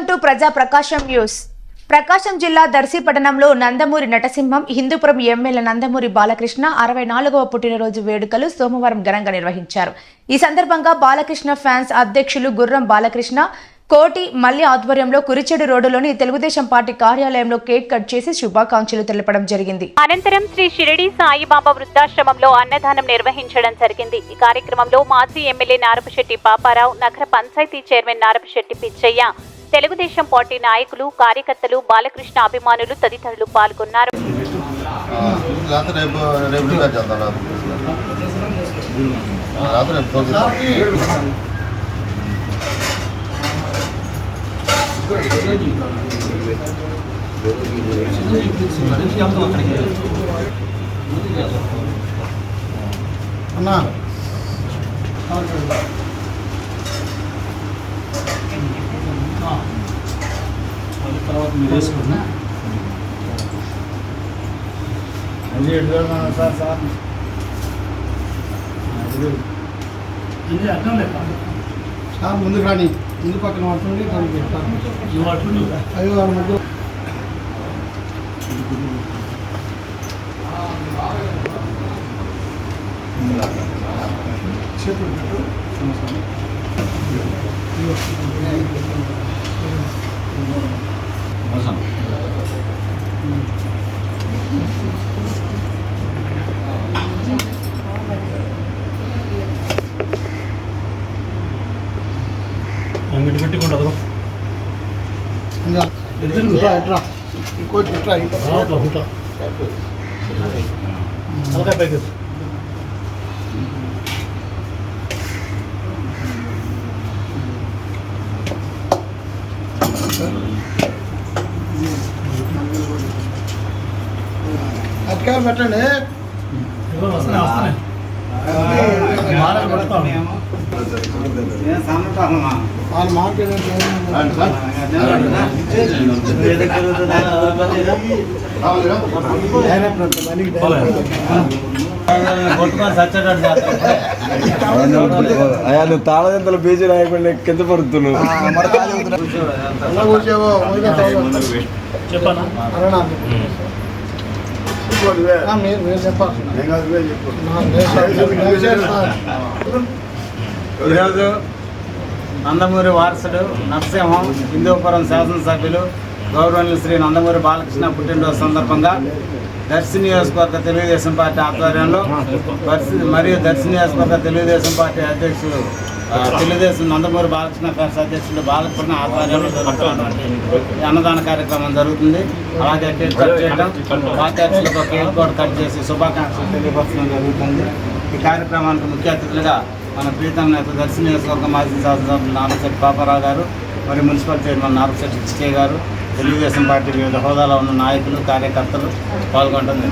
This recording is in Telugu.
వెల్కమ్ టు ప్రజా ప్రకాశం న్యూస్. ప్రకాశం జిల్లా దర్శి పట్టణంలో నందమూరి నటసింహం హిందూపురం ఎమ్మెల్యే నందమూరి బాలకృష్ణ అరవై నాలుగవ పుట్టినరోజు వేడుకలు సోమవారం ఘనంగా నిర్వహించారు. ఈ సందర్భంగా బాలకృష్ణ ఫ్యాన్స్ అధ్యక్షులు గుర్రం బాలకృష్ణ కోటి మల్లి ఆధ్వర్యంలో కురిచెడు రోడ్డులోని తెలుగుదేశం పార్టీ కార్యాలయంలో కేక్ కట్ చేసి శుభాకాంక్షలు తెలపడం జరిగింది. అనంతరం శ్రీ షిరిడి సాయిబాబా వృద్ధాశ్రమంలో అన్నదానం నిర్వహించడం జరిగింది. ఈ కార్యక్రమంలో మాజీ ఎమ్మెల్యే నారపశెట్టి పాపారావు నగర పంచాయతీ చైర్మన్ నారపశెట్టి పిచ్చయ్య తెలుగుదేశం పార్టీ నాయకులు కార్యకర్తలు బాలకృష్ణ అభిమానులు తదితరులు పాల్గొన్నారు. అన్నా. మీరు వేసుకోండి అది సార్ సార్. ఇది అర్థం లేదు. సార్ ముందుకు రాని. ముందు పక్కన పడుతుంది దానికి నువ్వు వాళ్ళ మధ్య చేతులు పెట్టు అంగడి పెట్టుకుంటా ఇంకా ఇట్రా ఇట్రా ఇంకోటి ఇట్రా ఇంకా ఉంటా తలకాయ పైకి అటుకాయ పెట్టండి ఇవ్వండి, వస్తున్నాయి వస్తున్నాయి అయ్యా నువ్వు తాళదింతల బీజీ రాయకుండా కింద పడుతున్నావు చెప్పానా మీరు ఈరోజు నందమూరి వారసుడు నరసింహం హిందూపురం శాసనసభ్యులు గౌరవనీయులు శ్రీ నందమూరి బాలకృష్ణ పుట్టినరోజు సందర్భంగా దర్శి నియోజకవర్గ తెలుగుదేశం పార్టీ ఆధ్వర్యంలో మరియు దర్శి నియోజకవర్గ తెలుగుదేశం పార్టీ అధ్యక్షుడు తెలుగుదేశం నందమూరి బాలకృష్ణ ఫ్యాన్స్ అధ్యక్షులు బాలకృష్ణ ఆధ్వర్యంలో జరుగుతున్నటువంటి ఈ అన్నదాన కార్యక్రమం జరుగుతుంది. అలాగే కేక్ కట్ చేయడం పార్టీ అధ్యక్షులకు కేక్ కూడా కట్ చేసి శుభాకాంక్షలు తెలియపరచడం జరుగుతుంది. ఈ కార్యక్రమానికి ముఖ్య అతిథులుగా మన ప్రీతం నేత దర్శి నియోజకవర్గ మాజీ శాసనసభ్యులు నారశెట్టి పాపారావు గారు మరియు మున్సిపల్ చైర్మన్ నారశెట్టి చిచ్చయ్య గారు తెలుగుదేశం పార్టీ వివిధ హోదాలో ఉన్న నాయకులు కార్యకర్తలు పాల్గొంటుంది